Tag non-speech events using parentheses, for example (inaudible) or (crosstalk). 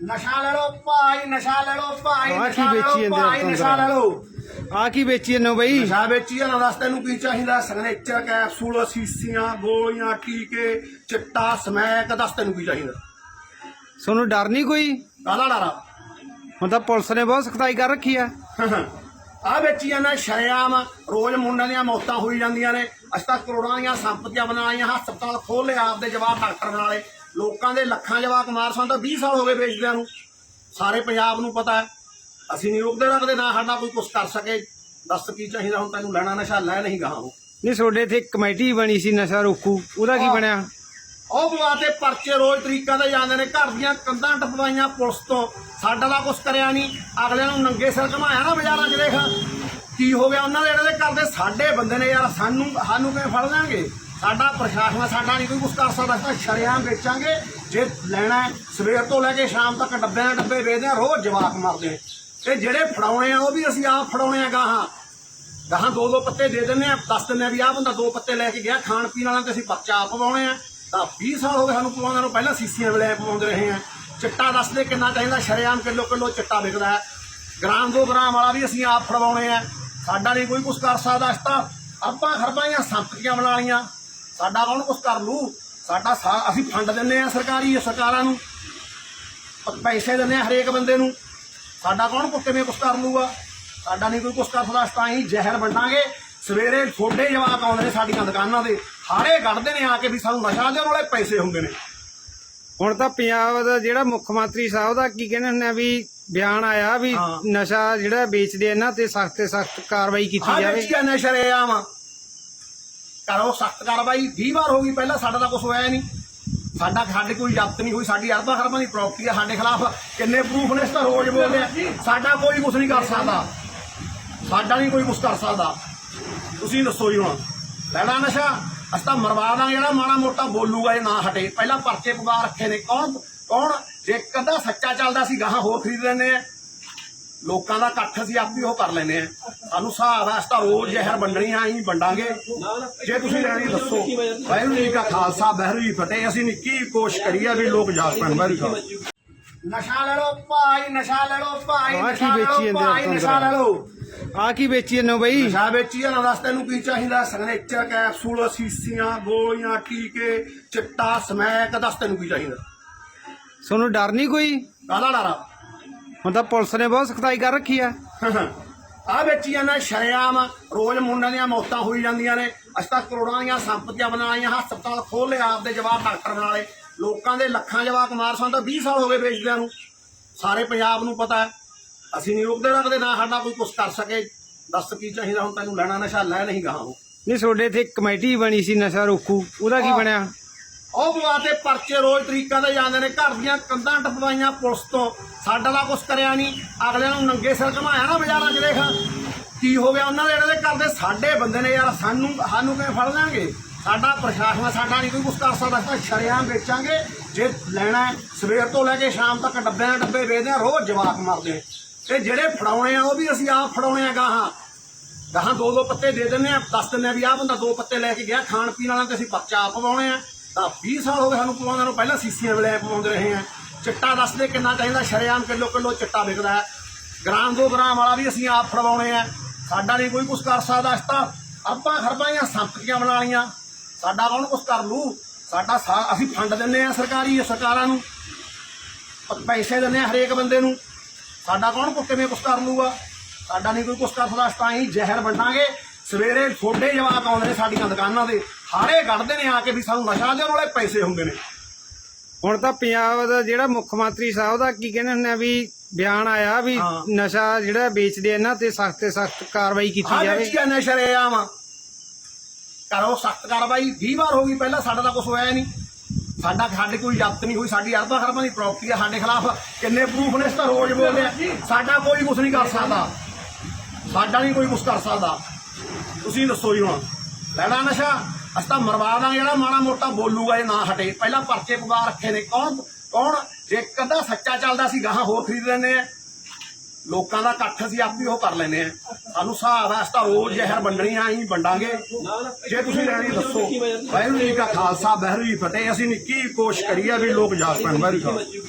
ਨਸ਼ਾ ਲੈ ਲਓ ਭਾਈ ਨਸ਼ਾ ਲੈ ਲਓ ਭਾਈ ਆਹ ਕੀ ਨਸ਼ਾ ਲੈ ਵੇਚੀ ਲਓ ਜਾਂਦੇ ਭਾਈ ਨਸ਼ਾ ਲੈ ਲਓ। ਆ ਕੀ ਵੇਚੀ ਜਾਂਦੇ ਹੋ ਬਈ? ਨਸ਼ਾ ਵੇਚੀ ਇਹਨਾਂ ਦੱਸ ਤੈਨੂੰ ਕੀ ਚਾਹੀਦਾ? ਸਿਗਨੇਚਰ ਕੈਪਸੂਲ ਸੀਸੀਆਂ ਗੋਲੀਆਂ ਟੀਕੇ ਚਿੱਟਾ ਸਮੈਕ ਦੱਸ ਤੈਨੂੰ ਕੀ ਚਾਹੀਦਾ? ਤੁਹਾਨੂੰ ਡਰ ਨਹੀਂ ਕੋਈ? ਕਾਲਾ ਡਾਰਾ ਹੁਣ ਤਾਂ ਪੁਲਿਸ ਨੇ ਬਹੁਤ ਸਖਤਾਈ ਕਰ ਰੱਖੀ ਆ। ਆ ਵੇਚੀ ਜਾਂਦਾ ਸ਼ਰਿਆਮ ਰੋਜ਼ ਮੁੰਡਿਆਂ ਦੀਆਂ ਮੌਤਾਂ ਹੋਈ ਜਾਂਦੀਆਂ ਨੇ। ਅਸੀਂ ਤਾਂ ਕਰੋੜਾਂ ਦੀਆਂ ਸੰਪਤੀਆਂ ਬਣਾ ਲਈਆਂ ਹਸਪਤਾਲ ਖੋਲ ਲਿਆ ਆਪਦੇ ਜਵਾਬ ਡਾਕਟਰ ਬਣਾ ਲਏ। ਲੋਕਾਂ ਦੇ ਲੱਖਾਂ ਜਵਾਕ ਮਾਰ ਸਾਨੂੰ ਤਾਂ 20 ਸਾਲ ਹੋ ਗਏ ਵੇਚਦਿਆਂ ਨੂੰ। ਸਾਰੇ ਪੰਜਾਬ ਨੂੰ ਪਤਾ ਹੈ। ਅਸੀਂ ਨਹੀਂ ਰੋਕਦੇ ਰੱਖਦੇ ਨਾ ਸਾਡਾ ਕੋਈ ਕੁਝ ਕਰ ਸਕੇ। ਦੱਸ ਕੀ ਚਾਹੀਦਾ ਹੁਣ ਤੈਨੂੰ ਲੈਣਾ ਨਸ਼ਾ ਲੈ ਨਹੀਂ ਗਾਹਾਂ ਉਹ। ਨਹੀਂ ਤੁਹਾਡੇ ਇੱਥੇ ਕਮੇਟੀ ਬਣੀ ਸੀ ਨਸ਼ਾ ਰੋਕੂ। ਉਹਦਾ ਕੀ। ਬਣਿਆ? ਉਹ ਬੁਆ ਤੇ ਪਰਚੇ ਰੋਜ਼ ਤਰੀਕਾਂ ਤੇ ਜਾਂਦੇ ਨੇ। ਘਰ ਦੀਆਂ ਕੰਧਾਂ ਟਪਵਾਈਆਂ ਪੁਲਿਸ ਤੋਂ। ਸਾਡਾ ਦਾ ਕੁਛ ਕਰਿਆ ਨਹੀਂ। ਅਗਲਿਆਂ ਨੂੰ ਨੰਗੇ ਸਿਰ ਘਮਾਇਆ ਨਾ ਬਾਜ਼ਾਰਾਂ 'ਚ ਦੇਖ। ਕੀ ਹੋ ਗਿਆ? ਉਹਨਾਂ ਦੇ ਇਹਨਾਂ ਦੇ ਕਰਦੇ ਸਾਡੇ ਬੰਦੇ ਨੇ ਯਾਰ। ਸਾਨੂੰ ਸਾਨੂੰ ਕਿਵੇਂ ਫੜ ਲੈਣਗੇ? ਸਾਡਾ ਪ੍ਰਸ਼ਾਸਨ ਸਾਡਾ ਨਹੀਂ ਕੋਈ ਕੁਛ ਕਰ ਸਕਦਾ, ਅਸੀਂ ਤਾਂ ਸ਼ਰੇਆਮ ਵੇਚਾਂਗੇ। ਜੇ ਲੈਣਾ ਸਵੇਰ ਤੋਂ ਲੈ ਕੇ ਸ਼ਾਮ ਤੱਕ ਡੱਬਿਆਂ ਡੱਬੇ ਵੇਚਦੇ ਆ, ਰੋਜ਼ ਜਵਾਕ ਮਰਦੇ ਨੇ ਤੇ ਜਿਹੜੇ ਫੜਾਉਣੇ ਆ, ਉਹ ਵੀ ਅਸੀਂ ਆਪ ਫੜਾਉਣੇ ਆ ਗਾਹਾਂ। ਗਾਹਾਂ ਦੋ ਦੋ ਪੱਤੇ ਦੇ ਦਿੰਦੇ ਆ, ਦੱਸ ਦਿੰਦੇ ਆ ਵੀ ਆਹ ਬੰਦਾ ਦੋ ਪੱਤੇ ਲੈ ਕੇ ਗਿਆ, ਖਾਣ ਪੀਣ ਵਾਲਾ ਤੇ ਅਸੀਂ ਪਰਚਾ ਆਪ ਪਵਾਉਣੇ ਆ। ਤਾਂ 20 ਸਾਲ ਹੋ ਗਏ ਸਾਨੂੰ ਪਵਾਉਂਦੇ ਨੂੰ ਪਹਿਲਾਂ ਸੀਸੀਆਂ ਵੇਲੇ ਪਵਾਉਂਦੇ ਰਹੇ ਆ। ਚਿੱਟਾ ਦੱਸਦੇ ਕਿੰਨਾ ਚਾਹੀਦਾ, ਸ਼ਰੇਆਮ ਕਿਲੋ ਕਿਲੋ ਚਿੱਟਾ ਵਿਕਦਾ ਗ੍ਰਾਮ ਦੋ ਗ੍ਰਾਮ ਵਾਲਾ ਵੀ ਅਸੀਂ ਆਪ ਫੜਵਾਉਣੇ ਆ। ਸਾਡਾ ਨਹੀਂ ਕੋਈ ਕੁਝ ਕਰ ਸਕਦਾ, ਅਸੀਂ ਤਾਂ ਅਰਬਾਂ ਖਰਬਾਂ ਦੀਆਂ ਸੰਪਤੀਆਂ ਬਣਾ ਲਈਆਂ। ਸਾਡਾ ਕੌਣ ਕੁਝ ਕਰ ਲੂ? ਸਾਡਾ ਅਸੀਂ ਫੰਡ ਦਿੰਦੇ ਆ ਸਰਕਾਰੀ ਸਰਕਾਰਾਂ ਨੂੰ। ਪੈਸੇ ਦਿੰਦੇ ਆ ਹਰੇਕ ਬੰਦੇ ਨੂੰ। ਸਾਡਾ ਕੌਣ ਕੋ ਕਿਵੇਂ ਕੁਛ ਕਰ ਲੂਗਾ? ਸਾਡਾ ਨਹੀਂ ਕੋਈ ਕੁਛ ਕਰ ਸਕਦਾ ਤਾਂ ਹੀ ਜ਼ਹਿਰ ਵੰਡਾਂਗੇ। ਸਵੇਰੇ ਛੋਡੇ ਜਵਾਕ ਆਉਂਦੇ ਨੇ ਸਾਡੀਆਂ ਦੁਕਾਨਾਂ ਦੇ ਹਾੜੇ ਕੱਢਦੇ ਨੇ ਆ ਕੇ ਵੀ ਸਾਨੂੰ ਨਸ਼ਾ ਦੇਣ ਵਾਲੇ ਪੈਸੇ ਹੁੰਦੇ ਨੇ। ਹੁਣ ਤਾਂ ਪੰਜਾਬ ਦਾ ਜਿਹੜਾ ਮੁੱਖ ਮੰਤਰੀ ਸਾਹਿਬ ਦਾ ਕੀ ਕਹਿੰਦੇ ਹੁੰਦੇ ਆ ਵੀ ਬਿਆਨ ਆਇਆ ਵੀ ਹਾਂ। ਨਸ਼ਾ ਜਿਹੜਾ ਵੇਚਦੇ ਇਹਨਾਂ ਤੇ ਸਖਤ ਤੇ ਸਖਤ ਕਾਰਵਾਈ ਕੀਤੀ ਹਾਂ ਜਾਵੇ। ਵਿੱਚ ਕਹਿੰਦੇ ਸ਼ਰੇਆਮ ਕਰੋ ਸਖਤ ਕਾਰਵਾਈ 20 ਵਾਰ ਹੋ ਗਈ, ਪਹਿਲਾਂ ਸਾਡਾ ਤਾਂ ਕੁਝ ਹੋਇਆ ਨਹੀਂ। ਸਾਡਾ ਸਾਡੇ ਕੋਈ ਜ਼ਬਤ ਨਹੀਂ ਹੋਈ, ਸਾਡੀ ਅਰਬਾਂ ਖਰਬਾਂ ਦੀ ਪ੍ਰਾਪਰਟੀ ਆ, ਸਾਡੇ ਖਿਲਾਫ ਕਿੰਨੇ ਪ੍ਰੂਫ ਨੇ ਇਸ ਤਾਂ ਰੋਜ਼ ਬੋਲਦੇ ਆ। ਸਾਡਾ ਕੋਈ ਕੁਝ ਨਹੀਂ ਕਰ ਸਕਦਾ। ਸਾਡਾ ਨਹੀਂ ਕੋਈ ਕੁਝ ਕਰ ਸਕਦਾ। ਤੁਸੀਂ ਦੱਸੋ ਜੀ ਹੁਣ, ਲੈਣਾ ਨਸ਼ਾ, ਅਸੀਂ ਤਾਂ ਮਰਵਾ ਦਾਂਗੇ ਜਿਹੜਾ ਮਾੜਾ ਮੋਟਾ ਬੋਲੂਗਾ ਇਹ ਨਾ ਹਟੇ। ਪਹਿਲਾਂ ਪਰਚੇ ਪਵਾ ਰੱਖੇ ਨੇ। ਕੌਣ ਕੌਣ ਜੇ ਕਦਾ ਸੱਚਾ ਚੱਲਦਾ ਸੀ, ਗਾਹਾਂ ਹੋਰ ਖਰੀਦ ਲੈਂਦੇ ਆ। ਲੋਕਾਂ ਦਾ ਇਕੱਠ ਅਸੀਂ ਆਪੀ ਉਹ ਕਰ ਲੈਨੇ ਆ ਸਾਨੂੰ ਹਿਸਾਬ ਆ ਅਸੀਂ ਤਾਂ ਰੋਜ਼ ਜ਼ਹਿਰ ਵੰਡਣੀਆਂ ਅਸੀਂ ਵੰਡਾਂਗੇ। ਜੇ ਤੁਸੀਂ ਲੈਣੀ ਦੱਸੋ ਵਾਹਿਗੁਰੂ ਜੀ ਕਾ ਖਾਲਸਾ ਵਾਹਿਗੁਰੂ ਜੀ ਫਤਿਹ। ਅਸੀਂ ਨਿੱਕੀ ਕੋਸ਼ਿਸ਼ ਕਰੀਏ ਵੀ ਲੋਕ ਜਾਗ ਪੈਣ ਵਾਹਿਗੁਰੂ ਜੀ ਨਸ਼ਾ ਲੈ ਲਓ ਭਾਈ ਨਸ਼ਾ ਲੈ ਲਓ ਭਾਈ ਨਸ਼ਾ ਲੈ ਵੇਚੀ ਲਓ ਭਾਈ ਨਸ਼ਾ ਲੈ ਲਓ। ਆ ਕੀ ਵੇਚੀ ਜਾਂਦੇ ਹੋ ਬਈ? ਨਸ਼ਾ ਵੇਚੀ ਇਹਨਾਂ ਦੱਸ ਤੈਨੂੰ ਕੀ ਚਾਹੀਦਾ? ਸਿਗਨੇਚਰ ਕੈਪਸੂਲ ਸੀਸੀਆਂ ਗੋਲੀਆਂ ਟੀਕੇ ਚਿੱਟਾ ਸਮੈਕ ਦੱਸ ਤੈਨੂੰ ਕੀ ਚਾਹੀਦਾ? ਤੁਹਾਨੂੰ ਡਰ ਨਹੀਂ ਕੋਈ? ਕਾਲਾ ਡਾਰਾ ਹੁਣ ਤਾਂ ਪੁਲਿਸ ਨੇ ਬਹੁਤ ਸਖਤਾਈ ਕਰ ਰੱਖੀ ਆ। (laughs) ਆ ਵੇਚੀ ਜਾਂਦਾ ਸ਼ਰਿਆਮ ਰੋਜ਼ ਮੁੰਡਿਆਂ ਦੀਆਂ ਮੌਤਾਂ ਹੋਈ ਜਾਂਦੀਆਂ ਨੇ। ਅਸੀਂ ਤਾਂ ਕਰੋੜਾਂ ਦੀਆਂ ਸੰਪਤੀਆਂ ਬਣਾ ਲਈਆਂ ਹਸਪਤਾਲ ਖੋਲ ਲਿਆ ਆਪਦੇ ਜਵਾਬ ਡਾਕਟਰ ਬਣਾ ਲਏ। ਲੋਕਾਂ ਦੇ ਲੱਖਾਂ ਜਵਾਕ ਮਾਰ ਸਾਨੂੰ ਤਾਂ 20 ਸਾਲ ਹੋ ਗਏ ਵੇਚਦਿਆਂ ਨੂੰ। ਸਾਰੇ ਪੰਜਾਬ ਨੂੰ ਪਤਾ ਹੈ। ਅਸੀਂ ਨਹੀਂ ਰੋਕਦੇ ਰੱਖਦੇ ਨਾ ਸਾਡਾ ਕੋਈ ਕੁਝ ਕਰ ਸਕੇ। ਦੱਸ ਕੀ ਚਾਹੀਦਾ ਹੁਣ ਤੈਨੂੰ ਲੈਣਾ ਨਸ਼ਾ ਲੈ ਨਹੀਂ ਗਾਹਾਂ ਉਹ। ਨਹੀਂ ਤੁਹਾਡੇ ਇੱਥੇ ਕਮੇਟੀ ਬਣੀ ਸੀ ਨਸ਼ਾ ਰੋਕੂ। ਉਹਦਾ ਕੀ। ਬਣਿਆ? ਉਹ ਬੁਆ ਤੇ ਪਰਚੇ ਰੋਜ਼ ਤਰੀਕਾ ਦੇ ਜਾਂਦੇ ਨੇ, ਘਰ ਦੀਆਂ ਕੰਧਾਂ ਟਪਵਾਈਆਂ ਪੁਲਿਸ ਤੋਂ। ਸਾਡਾ ਦਾ ਕੁਛ ਕਰਿਆ ਨਹੀਂ ਅਗਲਿਆਂ ਨੂੰ ਨੰਗੇ ਸਿਰ ਘਮਾਇਆ ਨਾ ਬਾਜ਼ਾਰਾਂ 'ਚ ਦੇਖ। ਕੀ ਹੋ ਗਿਆ? ਉਹਨਾਂ ਦੇ ਇਹਨਾਂ ਦੇ ਕਰਦੇ ਸਾਡੇ ਬੰਦੇ ਨੇ ਯਾਰ, ਸਾਨੂੰ ਸਾਨੂੰ ਕਿਵੇਂ ਫੜ ਲਾਂਗੇ ਸਾਡਾ ਪ੍ਰਸ਼ਾਸਨ, ਸਾਡਾ ਨਹੀਂ ਕੋਈ ਕੁਛ ਕਰ ਸਕਦਾ। ਅਸੀਂ ਤਾਂ ਸ਼ਰੇਆਮ ਵੇਚਾਂਗੇ। ਜੇ ਲੈਣਾ ਸਵੇਰ ਤੋਂ ਲੈ ਕੇ ਸ਼ਾਮ ਤੱਕ ਡੱਬਿਆਂ ਦੇ ਡੱਬੇ ਵੇਚਦੇ ਆ ਰੋਜ਼ ਜਵਾਕ ਮਰਦੇ ਤੇ ਜਿਹੜੇ ਫੜਾਉਣੇ ਆ, ਉਹ ਵੀ ਅਸੀਂ ਆਪ ਫੜਾਉਣੇ ਆ ਗਾਹਾਂ। ਗਾਹਾਂ ਦੋ ਦੋ ਪੱਤੇ ਦੇ ਦਿੰਦੇ ਆ, ਦੱਸ ਦਿੰਦੇ ਆ ਵੀ ਆਹ ਬੰਦਾ ਦੋ ਪੱਤੇ ਲੈ ਕੇ ਗਿਆ ਖਾਣ ਪੀਣ ਵਾਲਾ ਤੇ ਅਸੀਂ ਪਰਚਾ ਆਪ ਪਵਾਉਣੇ ਆ। ਤਾਂ 20 ਸਾਲ ਹੋ ਗਏ ਸਾਨੂੰ ਪਵਾਉਂਦੇ ਨੂੰ, ਪਹਿਲਾਂ ਸੀਸੀਆਂ ਵੇਲੇ ਪਵਾਉਂਦੇ ਰਹੇ ਆ। ਚਿੱਟਾ ਦੱਸਦੇ ਕਿੰਨਾ ਚਾਹੀਦਾ, ਸ਼ਰੇਆਮ ਕਿਲੋ ਕਿਲੋ ਚਿੱਟਾ ਵਿਕਦਾ ਹੈ। ਗ੍ਰਾਮ ਦੋ ਗ੍ਰਾਮ ਵਾਲਾ ਵੀ ਅਸੀਂ ਆਪ ਫੜਵਾਉਣੇ ਆ। ਸਾਡਾ ਨਹੀਂ ਕੋਈ ਕੁਝ ਕਰ ਸਕਦਾ, ਅਸੀਂ ਤਾਂ ਅਰਬਾਂ ਖਰਬਾਂ ਦੀਆਂ ਸੰਪਤੀਆਂ ਬਣਾ ਲੀਆਂ ਸਾਡਾ ਕੌਣ ਕੁਝ ਕਰ ਲੂ? ਸਾਡਾ ਸਾ- ਅਸੀਂ ਫੰਡ ਦਿੰਦੇ ਆ ਸਰਕਾਰੀ, ਸਰਕਾਰਾਂ ਨੂੰ। ਪੈਸੇ ਦਿੰਦੇ ਆ ਹਰੇਕ ਬੰਦੇ ਨੂੰ। ਸਾਡਾ ਕੌਣ ਕੋ ਕਿਵੇਂ ਕੁਛ ਕਰ ਲੂਗਾ? ਸਾਡਾ ਨਹੀਂ ਕੋਈ ਕੁਛ ਕਰ ਸਕਦਾ, ਅਸੀਂ ਤਾਂ ਹੀ ਜ਼ਹਿਰ ਵੰਡਾਂਗੇ। ਸਵੇਰੇ ਛੋਡੇ ਜਵਾਕ ਆਉਂਦੇ ਨੇ ਸਾਡੀਆਂ ਦੁਕਾਨਾਂ ਦੇ ਹਾੜੇ ਕੱਢਦੇ ਨੇ ਆ ਕੇ ਵੀ ਸਾਨੂੰ ਨਸ਼ਾ ਦੇਣ ਵਾਲੇ ਪੈਸੇ ਹੁੰਦੇ ਨੇ। ਹੁਣ ਤਾਂ ਪੰਜਾਬ ਦਾ ਜਿਹੜਾ ਮੁੱਖ ਮੰਤਰੀ ਸਾਹਿਬ ਦਾ ਕੀ ਕਹਿੰਦੇ ਹੁੰਦੇ ਆ ਵੀ ਬਿਆਨ ਆਇਆ ਵੀ ਹਾਂ। ਨਸ਼ਾ ਜਿਹੜਾ ਵੇਚਦੇ ਆ ਇਹਨਾਂ ਤੇ ਸਖਤ ਤੇ ਸਖਤ ਕਾਰਵਾਈ ਕੀਤੀ ਹਾਂ ਜਾਵੇ। ਵਿੱਚ ਕਹਿੰਦੇ ਸ਼ਰੇਆਮ ਕਰੋ ਸਖਤ ਕਾਰਵਾਈ 20 ਵਾਰ ਹੋ ਗਈ ਪਹਿਲਾਂ ਸਾਡਾ ਤਾਂ ਕੁਝ ਹੋਇਆ ਨਹੀਂ। ਸਾਡਾ ਸਾਡੇ ਕੋਈ ਜ਼ਬਤ ਨਹੀਂ ਹੋਈ ਸਾਡੀ ਅਰਬਾਂ ਖਰਬਾਂ ਦੀ ਪ੍ਰਾਪਰਟੀ ਆ ਸਾਡੇ ਖਿਲਾਫ ਕਿੰਨੇ ਪ੍ਰੂਫ ਨੇ ਇਸ ਤਾਂ ਰੋਜ਼ ਬੋਲਦੇ ਆ। ਸਾਡਾ ਕੋਈ ਕੁਝ ਨਹੀਂ ਕਰ ਸਕਦਾ। ਸਾਡਾ ਨਹੀਂ ਕੋਈ ਕੁਝ ਕਰ ਸਕਦਾ। ਤੁਸੀਂ ਦੱਸੋ ਜੀ ਹੁਣ ਲੈਣਾ ਨਸ਼ਾ? ਅਸੀਂ ਤਾਂ ਮਰਵਾ ਦਾਂਗੇ ਜਿਹੜਾ ਮਾੜਾ ਮੋਟਾ ਬੋਲੂਗਾ ਇਹ ਨਾ ਹਟੇ। ਪਹਿਲਾਂ ਪਰਚੇ ਪਵਾ ਰੱਖੇ ਨੇ। ਕੌਣ ਕੌਣ? ਜੇ ਕਦਾ ਸੱਚਾ ਚੱਲਦਾ ਸੀ, ਗਾਹਾਂ ਹੋਰ ਖਰੀਦ ਲੈਂਦੇ ਆ। ਲੋਕਾਂ ਦਾ ਇਕੱਠ ਅਸੀਂ ਆਪ ਹੀ ਉਹ ਕਰ ਲੈਨੇ ਆ। ਸਾਨੂੰ ਹਿਸਾਬ ਆ, ਅਸੀਂ ਤਾਂ ਰੋਜ਼ ਜ਼ਹਿਰ ਵੰਡਣੀਆਂ ਅਸੀਂ ਵੰਡਾਂਗੇ। ਜੇ ਤੁਸੀਂ ਲੈਣੀ ਦੱਸੋ, ਵਾਹਿਗੁਰੂ ਜੀ ਕਾ ਖਾਲਸਾ, ਵਾਹਿਗੁਰੂ ਜੀ ਫਤਿਹ। ਅਸੀਂ ਨਿੱਕੀ ਕੋਸ਼ਿਸ਼ ਕਰੀਏ ਵੀ ਲੋਕ ਜਾਗ ਪੈਣ ਵਾਹਿਗੁਰੂ